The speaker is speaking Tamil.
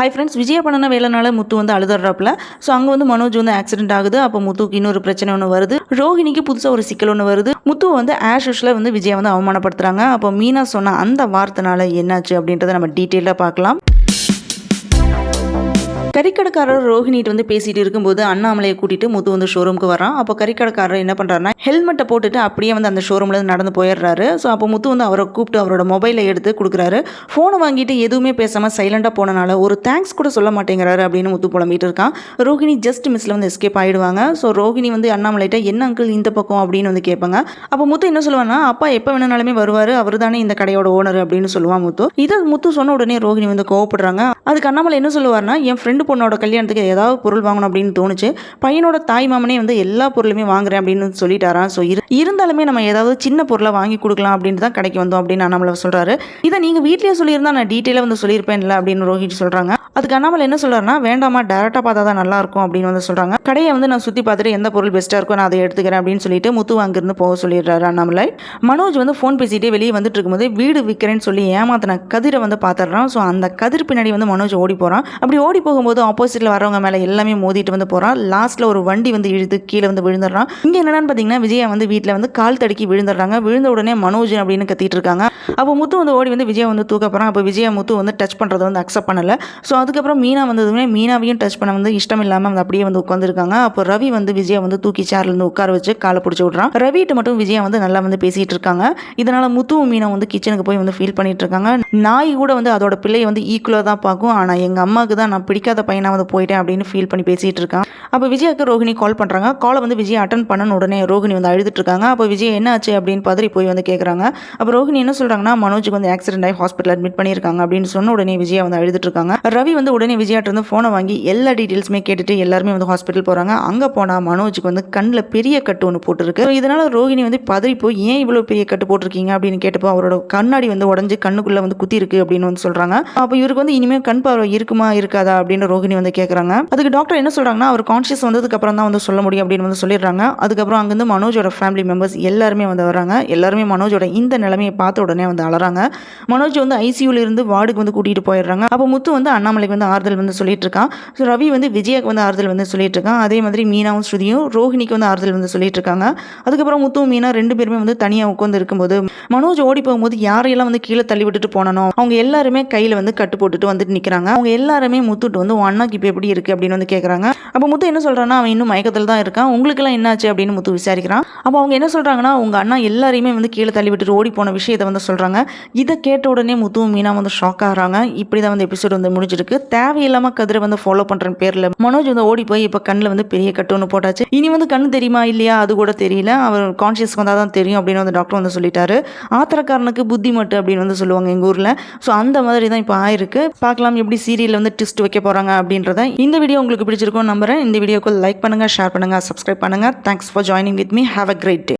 ஹை ஃப்ரெண்ட்ஸ் விஜயா பண்ணன வேலைனால முத்து வந்து அழுதுறாப்புல. ஸோ அங்கே வந்து மனோஜ் வந்து ஆக்சிடென்ட் ஆகுது. அப்போ முத்துக்கு இன்னொரு பிரச்சனை ஒன்று வருது. ரோஹிணிக்கு புதுசாக ஒரு சிக்கல் ஒன்று வருது. முத்து வந்து ஆஷ் யூஷில் வந்து விஜயை வந்து அவமானப்படுத்துகிறாங்க அப்போ மீனா சொன்ன அந்த வார்த்தைனால என்னாச்சு அப்படின்றத நம்ம டீட்டெயிலாக பார்க்கலாம். கறிக்கடைக்காரர் ரோஹினிட்டு வந்து பேசிட்டு இருக்கும்போது அண்ணாமலையை கூட்டிட்டு முத்து வந்து ஷோரூமுக்கு வரான். அப்போ கறிக்கடைக்காரர் என்ன பண்ணுறாருன்னா ஹெல்மெட்டை போட்டுட்டு அப்படியே வந்து அந்த ஷோரூம்ல இருந்து நடந்து போயிடுறாரு. ஸோ அப்போ முத்து வந்து அவரை கூப்பிட்டு அவரோட மொபைலை எடுத்து கொடுக்குறாரு. ஃபோனை வாங்கிட்டு எதுவுமே பேசாமல் சைலண்டா போனனால ஒரு தேங்க்ஸ் கூட சொல்ல மாட்டேங்கிறாரு அப்படின்னு முத்து புலம்பிட்டு இருக்கான். ரோஹிணி ஜஸ்ட் மிஸ்ல வந்து எஸ்கேப் ஆயிடுவாங்க. ஸோ ரோஹிணி வந்து அண்ணாமலைட்ட என்ன அங்கிள் இந்த பக்கம்? அப்படின்னு வந்து கேட்பாங்க. அப்போ முத்து என்ன சொல்லுவான்னா அப்பா எப்போ வேணாலுமே வருவார். அவர் தானே இந்த கடையோட ஓனர் அப்படின்னு சொல்லுவான் முத்து. இதை முத்து சொன்ன உடனே ரோஹிணி வந்து கோவப்படுறாங்க. அதுக்கு அண்ணாமலை என்ன சொல்லுவார்னா என் ஃப்ரெண்டு பொண்ணோட கல்யாணத்துக்கு ஏதாவது பொருள் வாங்கணும் அப்படின்னு தோணுச்சு. பையனோட தாய் மாமனே வந்து எல்லா பொருளுமே வாங்குறேன் அப்படின்னு சொல்லிட்டாராம் ஸோ இரு இருந்தாலுமே நம்ம ஏதாவது சின்ன பொருளை வாங்கி கொடுக்கலாம் அப்படின்னு தான் கடைக்கு வந்தோம் அப்படின்னு நம்மளை சொல்கிறாரு இதை நீங்கள் வீட்லேயே சொல்லியிருந்தா நான் டீட்டெயிலாக வந்து சொல்லியிருப்பேன்ல அப்படின்னு ரோஹித் சொல்கிறாங்க அதுக்கு அண்ணாமலை என்ன சொல்கிறாருன்னா வேண்டாமா டேரெக்டாக பார்த்தா தான் நல்லா இருக்கும் அப்படின்னு வந்து சொல்கிறாங்க கடையை வந்து நான் சுற்றி பார்த்துட்டு எந்த பொருள் பெஸ்ட்டாக இருக்கோ நான் அதை எடுத்துக்கிறேன் அப்படின்னு சொல்லிட்டு முத்து அங்கேருந்து போக சொல்லிடுறாரு அண்ணாமலை. மனோஜ் வந்து ஃபோன் பேசிகிட்டே வெளியே வந்துட்டு இருக்கும்போது வீடு விற்கிறேன்னு சொல்லி ஏமாத்தின கதிரை வந்து பார்த்துடுறான். ஸோ அந்த கதிர் பின்னாடி வந்து மனோஜ் ஓடி போகிறான் அப்படி ஓடி போகும்போது ஆப்போசிட்டில் வரவங்க மேலே எல்லாமே மோதிட்டு வந்து போகிறான் லாஸ்ட்டில் ஒரு வண்டி வந்து இழுத்து கீழே வந்து விழுந்துடுறான். இங்கே என்னென்னு பார்த்தீங்கன்னா விஜயா வந்து வீட்டில் வந்து கால் தடுக்கி விழுந்துடுறாங்க. விழுந்த உடனே மனோஜ் அப்படின்னு கத்திட்டு இருக்காங்க. அப்போ முத்து வந்து ஓடி வந்து விஜயா வந்து தூக்க போகிறான் அப்போ விஜயா முத்து வந்து டச் பண்ணுறதை வந்து அக்செப்ட் பண்ணலை. ஸோ அதுக்கப்புறம் மீனா வந்ததுமே மீனாவையும் டச் பண்ண வந்து இஷ்டம் இல்லாமல் வந்து அப்படியே வந்து உட்காந்துருக்காங்க அப்போ ரவி வந்து விஜயா வந்து தூக்கி சேர்லேருந்து உட்கார வச்சு காலை பிடிச்சி விட்றான். ரவிட்டு மட்டும் விஜயா வந்து நல்லா வந்து பேசிகிட்டு இருக்காங்க. இதனால் முத்துவும் மீனா வந்து கிச்சனுக்கு போய் வந்து ஃபீல் பண்ணிட்டு இருக்காங்க. நாய் கூட வந்து அதோட பிள்ளையை வந்து ஈக்குவலாக தான் பார்க்கும். ஆனால் எங்கள் அம்மாவுக்கு தான் நான் பிடிக்காத பையனாக வந்து போயிட்டேன் அப்படின்னு ஃபீல் பண்ணி பேசிகிட்டு இருக்கான். அப்போ விஜயாக்கு ரோஹிணி கால் பண்ணுறாங்க காலை வந்து விஜய் அட்டன் பண்ணன உடனே ரோஹிணி வந்து அழுதுட்டு இருக்காங்க. அப்போ விஜய் என்ன ஆச்சு அப்படின்னு பதறி போய் வந்து கேட்குறாங்க அப்போ ரோஹிணி என்ன சொல்கிறாங்கன்னா மனோஜுக்கு வந்து ஆக்சிடென்ட் ஆகி ஹாஸ்பிட்டல் அட்மிட் பண்ணியிருக்காங்க அப்படின்னு சொன்ன உடனே விஜயா வந்து அழுதுட்டு இருக்காங்க. ரவி வந்து உடனே விஜயாட்ட ஃபோனை வாங்கி எல்லா டீட்டெயில்ஸுமே கேட்டுட்டு எல்லாருமே வந்து ஹாஸ்பிட்டல் போகிறாங்க அங்கே போனால் மனோஜுக்கு வந்து கண்ணில் பெரிய கட்டு ஒன்று போட்டிருக்கு. இதனால் ரோஹிணி வந்து பதறிப்போ போய் ஏன் இவ்வளோ பெரிய கட்டு போட்டிருக்கீங்க? அப்படின்னு கேட்டப்போ அவரோட கண்ணாடி வந்து உடஞ்சி கண்ணுக்குள்ளே வந்து குத்தி இருக்கு அப்படின்னு வந்து சொல்கிறாங்க அப்போ இவருக்கு வந்து இனிமேல் கண் பார்வை இருக்குமா இருக்காதா அப்படின்னு ரோஹிணி வந்து கேட்குறாங்க அதுக்கு டாக்டர் என்ன சொல்கிறாங்கன்னா அவர் கான்ஷியஸ் வந்ததுக்கு அப்புறம் தான் வந்து சொல்ல முடியும் அப்படின்னு வந்து சொல்லிடுறாங்க. அதுக்கப்புறம் அங்கேருந்து மனோஜோட ஃபேமிலி மெம்பர்ஸ் எல்லாருமே வந்து வராங்க எல்லாருமே மனோஜோட இந்த நிலைமையை பார்த்த உடனே வந்து அலறாங்க. மனோஜ் வந்து ஐசியூல இருந்து வார்டுக்கு வந்து கூட்டிகிட்டு போயிடுறாங்க. அப்போ முத்து வந்து அண்ணாமலை அண்ணாமலைக்கு வந்து ஆறுதல் வந்து சொல்லிட்டு இருக்கான் ஸோ ரவி வந்து விஜயாக்கு வந்து ஆறுதல் வந்து சொல்லிட்டு இருக்கான் அதே மாதிரி மீனாவும் ஸ்ருதியும் ரோஹிணிக்கு வந்து ஆறுதல் வந்து சொல்லிட்டு இருக்காங்க அதுக்கப்புறம் முத்துவும் மீனா ரெண்டு பேருமே வந்து தனியாக உட்காந்து இருக்கும்போது மனோஜ் ஓடி போகும்போது யாரையெல்லாம் வந்து கீழே தள்ளி விட்டுட்டு போனனோ அவங்க எல்லாருமே கையில் வந்து கட்டு போட்டுட்டு வந்துட்டு நிற்கிறாங்க அவங்க எல்லாருமே முத்துட்டு வந்து அண்ணாக்கு இப்போ எப்படி இருக்குது அப்படின்னு வந்து கேட்குறாங்க அப்போ முத்து என்ன சொல்கிறான்னா அவன் இன்னும் மயக்கத்தில் தான் இருக்கான். உங்களுக்கெல்லாம் என்னாச்சு? அப்படின்னு முத்து விசாரிக்கிறான். அப்போ அவங்க என்ன சொல்கிறாங்கன்னா உங்கள் அண்ணா எல்லாரையுமே வந்து கீழே தள்ளி விட்டுட்டு ஓடி போன விஷயத்தை வந்து சொல்கிறாங்க இதை கேட்ட உடனே முத்துவும் மீனா வந்து ஷாக் ஆகிறாங்க. இப்படி தான் வந்து எபிசோட் வந்து முடிஞ்சிருக்கு. தேவையில்லாமல் கதிரை வந்து ஃபாலோ பண்ற பேரில் மனோஜ் வந்து ஓடி போய் இப்போ கண்ணில் வந்து பெரிய கட்டு ஒன்று போட்டாச்சு. இனி வந்து கண்ணு தெரியுமா இல்லையா? அது கூட தெரியல. அவர் கான்ஷியஸ் வந்தால் தான் தெரியும் அப்படின்னு வந்து டாக்டர் வந்து சொல்லிட்டாரு. ஆத்திரக்காரனுக்கு புத்தி மட்டு அப்படின்னு வந்து சொல்லுவாங்க எங்கள் ஊரில். ஸோ அந்த மாதிரி தான் இப்போ ஆயிருக்கு. பார்க்கலாம் எப்படி சீரியலில் வந்து ட்விஸ்ட் வைக்க போகிறாங்க அப்படின்றத. இந்த வீடியோ உங்களுக்கு பிடிச்சிருக்கும் நம்புறேன். இந்த வீடியோக்கு லைக் பண்ணுங்கள் ஷேர் பண்ணுங்கள் சப்ஸ்கிரைப் பண்ணுங்கள் thanks for joining with me have a great day